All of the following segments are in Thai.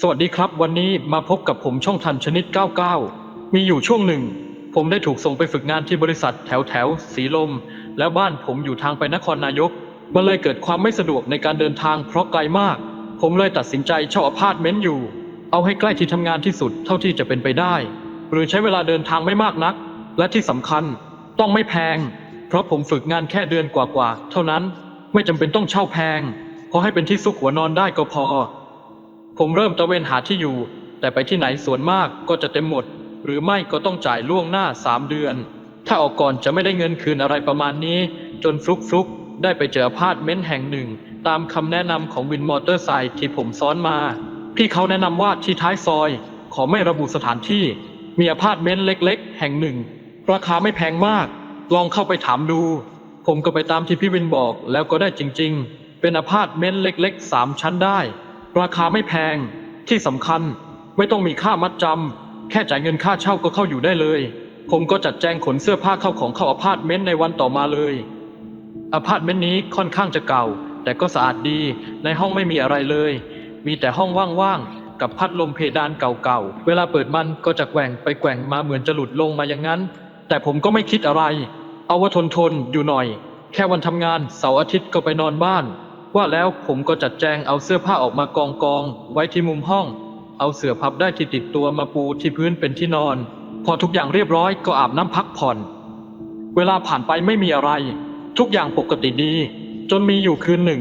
สวัสดีครับ วันนี้มาพบกับผมช่องทันชนิด 99 มีอยู่ช่วงหนึ่ง ผมได้ถูกส่งไปฝึกงานที่บริษัทแถวแถวสีลม แล้วบ้านผมอยู่ทางไปนครนายก มันเลยเกิดความไม่สะดวกในการเดินทางเพราะไกลมาก ผมเลยตัดสินใจเช่าอพาร์ตเมนต์อยู่ เอาให้ใกล้ที่ทำงานที่สุดเท่าที่จะเป็นไปได้ หรือใช้เวลาเดินทางไม่มากนัก และที่สำคัญ ต้องไม่แพง เพราะผมฝึกงานแค่เดือนกว่าๆเท่านั้น ไม่จำเป็นต้องเช่าแพงพอให้เป็นที่ซุกหัวนอนได้ก็พอ ผมเริ่มตะเวนหาที่อยู่ แต่ไปที่ไหนส่วนมากก็จะเต็มหมด หรือไม่ก็ต้องจ่ายล่วงหน้า3เดือน ถ้าออกก่อนจะไม่ได้เงินคืนอะไรประมาณนี้ จนฟลุกฟลุกๆได้ไปเจอพาร์ตเม้นต์แห่งหนึ่ง ตามคำแนะนำของวินมอเตอร์ไซค์ที่ผมซ้อนมา พี่เขาแนะนำว่าที่ท้ายซอย ขอไม่ระบุสถานที่ มีอพาร์ตเมนต์เล็ก ๆ แห่งหนึ่ง ราคาไม่แพงมาก ลองเข้าไปถามดู ผมก็ไปตามที่พี่วินบอกแล้วก็ได้จริง ๆ เป็นอพาร์ตเมนต์เล็กๆ3ชั้นได้ ราคาไม่แพง ที่สำคัญไม่ต้องมีค่ามัดจำแค่จ่ายเงินค่าเช่าก็เข้าอยู่ได้เลย ผมก็จัดแจงขนเสื้อผ้าเข้าของเข้าอพาร์ตเมนต์ในวันต่อมาเลยอพาร์ตเมนต์นี้ค่อนข้างจะเก่า แต่ก็สะอาดดีในห้องไม่มีอะไรเลย มีแต่ห้องว่างๆกับพัดลมเพดานเก่าๆเวลาเปิดมันก็จะแกว่งไปแกว่งมาเหมือนจะหลุดลงมาอย่างนั้น แต่ผมก็ไม่คิดอะไร เอาว่าทนทนอยู่หน่อย แค่วันทำงานเสาร์อาทิตย์ก็ไปนอนบ้าน ว่าแล้วผมก็จัดแจงเอาเสื้อผ้าออกมากองกองไว้ที่มุมห้อง เอาเสื่อพับได้ที่ติดตัวมาปูที่พื้นเป็นที่นอน พอทุกอย่างเรียบร้อยก็อาบน้ำพักผ่อน เวลาผ่านไปไม่มีอะไร ทุกอย่างปกติดี จนมีอยู่คืนหนึ่ง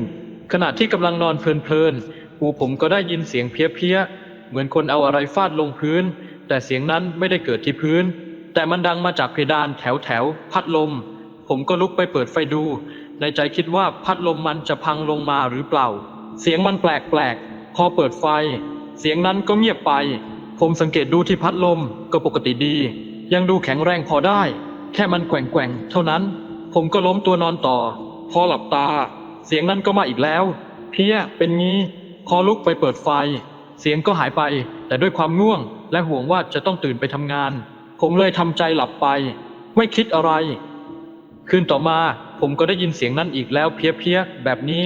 ขณะที่กำลังนอนเพลินๆหูผมก็ได้ยินเสียงเพี้ยๆเหมือนคนเอาอะไรฟาดลงพื้น แต่เสียงนั้นไม่ได้เกิดที่พื้น แต่มันดังมาจากเพดานแถวแถวๆพัดลม ผมก็ลุกไปเปิดไฟดู ในใจคิดว่าพัดลมมันจะพังลงมาหรือเปล่า เสียงมันแปลกๆ พอเปิดไฟ เสียงนั้นก็เงียบไป ผมสังเกตดูที่พัดลมก็ปกติดี ยังดูแข็งแรงพอได้ แค่มันแกว่งๆ เท่านั้น ผมก็ล้มตัวนอนต่อ พอหลับตา เสียงนั้นก็มาอีกแล้ว เพี้ย เป็นงี้ พอลุกไปเปิดไฟ เสียงก็หายไป แต่ด้วยความง่วง และห่วงว่าจะต้องตื่นไปทำงาน ผมเลยทำใจหลับไป ไม่คิดอะไร คืนต่อมา ผมก็ได้ยินเสียงนั้นอีกแล้วเพี้ยๆแบบนี้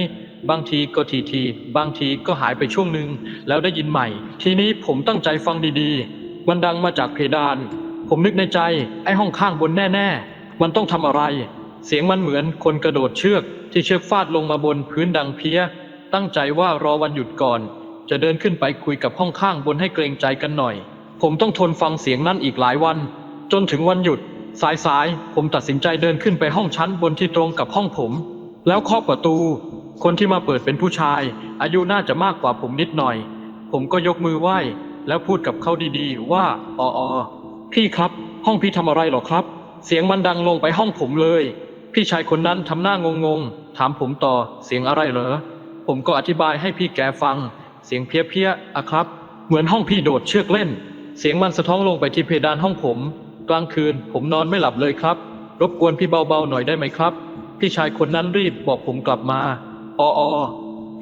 บางทีก็ทีทีบางทีก็หายไปช่วงหนึ่งแล้วได้ยินใหม่ ทีนี้ผมตั้งใจฟังดีๆ มันดังมาจากเพดาน ผมนึกในใจ ไอ้ห้องข้างบนแน่ๆ มันต้องทำอะไร เสียงมันเหมือนคนกระโดดเชือก ที่เชือกฟาดลงมาบนพื้นดังเพี้ย ตั้งใจว่ารอวันหยุดก่อน จะเดินขึ้นไปคุยกับห้องข้างบนให้เกรงใจกันหน่อย ผมต้องทนฟังเสียงนั้นอีกหลายวัน จนถึงวันหยุด สายๆผมตัดสินใจเดินขึ้นไปห้องชั้นบนที่ตรงกับห้องผม แล้วเคาะประตู คนที่มาเปิดเป็นผู้ชาย อายุน่าจะมากกว่าผมนิดหน่อย ผมก็ยกมือไหว้ แล้วพูดกับเขาดีๆ ว่าอ๋ออพี่ครับ ห้องพี่ทำอะไรหรอครับ เสียงมันดังลงไปห้องผมเลย พี่ชายคนนั้นทำหน้างงๆถามผมต่อเสียงอะไรเหรอผมก็อธิบายให้พี่แกฟัง เสียงเพี้ยๆอะครับ เหมือนห้องพี่โดดเชือกเล่น เสียงมันสะท้องลงไปที่เพดานห้องผม กลางคืนผมนอนไม่หลับเลยครับ รบกวนพี่เบาๆหน่อยได้ไหมครับ พี่ชายคนนั้นรีบบอกผมกลับมาอออ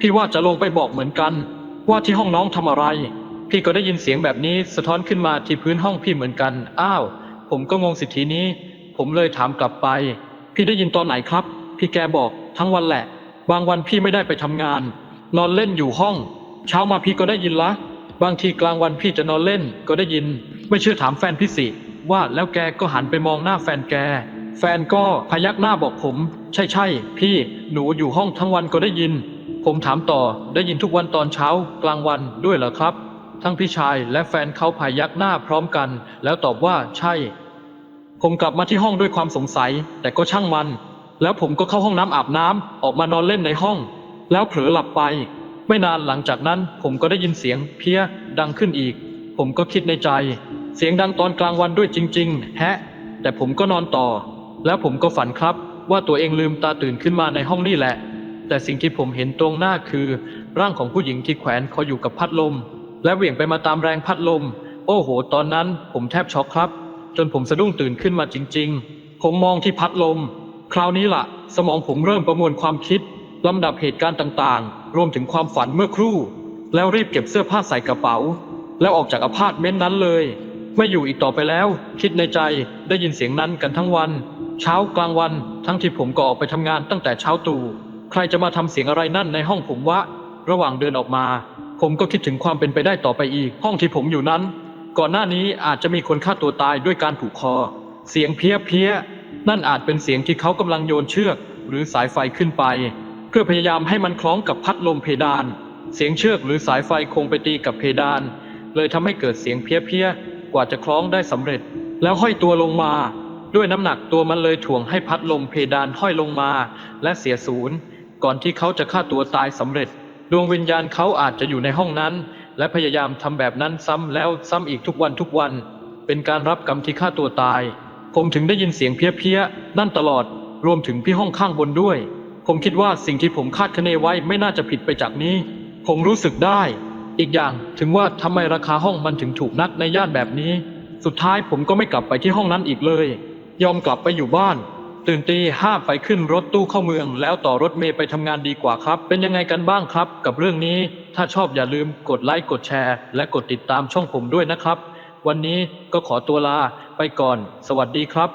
พี่ว่าจะลงไปบอกเหมือนกัน ว่าที่ห้องน้องทำอะไร พี่ก็ได้ยินเสียงแบบนี้สะท้อนขึ้นมาที่พื้นห้องพี่เหมือนกัน อ้าว ผมก็งงสิทีนี้ ผมเลยถามกลับไป พี่ได้ยินตอนไหนครับ พี่แกบอกทั้งวันแหละ บางวันพี่ไม่ได้ไปทำงาน นอนเล่นอยู่ห้อง เช้ามาพี่ก็ได้ยินละ บางทีกลางวันพี่จะนอนเล่นก็ได้ยิน ไม่เชื่อถามแฟนพี่สิ ว่าแล้วแกก็หันไปมองหน้าแฟนแก แฟนก็พยักหน้าบอกผม ใช่ใช่พี่หนูอยู่ห้องทั้งวันก็ได้ยิน ผมถามต่อได้ยินทุกวันตอนเช้า กลางวันด้วยเหรอครับ ทั้งพี่ชายและแฟนเขาพยักหน้าพร้อมกัน แล้วตอบว่าใช่ ผมกลับมาที่ห้องด้วยความสงสัย แต่ก็ช่างมัน แล้วผมก็เข้าห้องน้ำอาบน้ำออกมานอนเล่นในห้อง แล้วเผลอหลับไป ไม่นานหลังจากนั้นผมก็ได้ยินเสียงเพี้ยดังขึ้นอีก ผมก็คิดในใจ เสียงดังตอนกลางวันด้วยจริง ๆ แฮะ แต่ผมก็นอนต่อ แล้วผมก็ฝันครับ ว่าตัวเองลืมตาตื่นขึ้นมาในห้องนี่แหละ แต่สิ่งที่ผมเห็นตรงหน้าคือ ร่างของผู้หญิงที่แขวนคออยู่กับพัดลม และเหวี่ยงไปมาตามแรงพัดลม โอ้โห ตอนนั้นผมแทบช็อกครับ จนผมสะดุ้งตื่นขึ้นมาจริง ๆ ผมมองที่พัดลม คราวนี้ล่ะ สมองผมเริ่มประมวลความคิดลำดับเหตุการณ์ต่างๆ รวมถึงความฝันเมื่อครู่ แล้วรีบเก็บเสื้อผ้าใส่กระเป๋า แล้วออกจากอพาร์ตเมนต์นั้นเลย ไม่อยู่อีกต่อไปแล้ว คิดในใจได้ยินเสียงนั้นกันทั้งวัน เช้ากลางวัน ทั้งที่ผมก็ออกไปทำงานตั้งแต่เช้าตู่ใครจะมาทำเสียงอะไรนั่นในห้องผมวะระหว่างเดินออกมา ผมก็คิดถึงความเป็นไปได้ต่อไปอีก ห้องที่ผมอยู่นั้น ก่อนหน้านี้อาจจะมีคนฆ่าตัวตายด้วยการผูกคอ เสียงเพี้ยเพี้ยนั่นอาจเป็นเสียงที่เขากำลังโยนเชือก หรือสายไฟขึ้นไป เพื่อพยายามให้มันคล้องกับพัดลมเพดาน เสียงเชือกหรือสายไฟคงไปตีกับเพดาน เลยทำให้เกิดเสียงเพี้ยเพี้ย ว่าจะคล้องได้สำเร็จ แล้วห้อยตัวลงมา ด้วยน้ำหนักตัวมันเลยถ่วงให้พัดลมเพดานห้อยลงมา และเสียศูนย์ก่อนที่เขาจะฆ่าตัวตายสำเร็จ ดวงวิญญาณเขาอาจจะอยู่ในห้องนั้น และพยายามทำแบบนั้นซ้ำแล้วซ้ำอีกทุกวันทุกวัน เป็นการรับกรรมที่ฆ่าตัวตาย ผมถึงได้ยินเสียงเพี้ยๆนั่นตลอด รวมถึงพี่ห้องข้างบนด้วย ผมคิดว่าสิ่งที่ผมคาดคะเนไว้ไม่น่าจะผิดไปจากนี้ ผมรู้สึกได้ อีกอย่างถึงว่าทำไมราคาห้องมันถึงถูกนักในย่านแบบนี้ สุดท้ายผมก็ไม่กลับไปที่ห้องนั้นอีกเลย ยอมกลับไปอยู่บ้าน ตื่นตีห้าไปขึ้นรถตู้เข้าเมือง แล้วต่อรถเมย์ไปทำงานดีกว่าครับ เป็นยังไงกันบ้างครับ กับเรื่องนี้ ถ้าชอบอย่าลืมกดไลค์กดแชร์ และกดติดตามช่องผมด้วยนะครับ วันนี้ก็ขอตัวลาไปก่อน สวัสดีครับ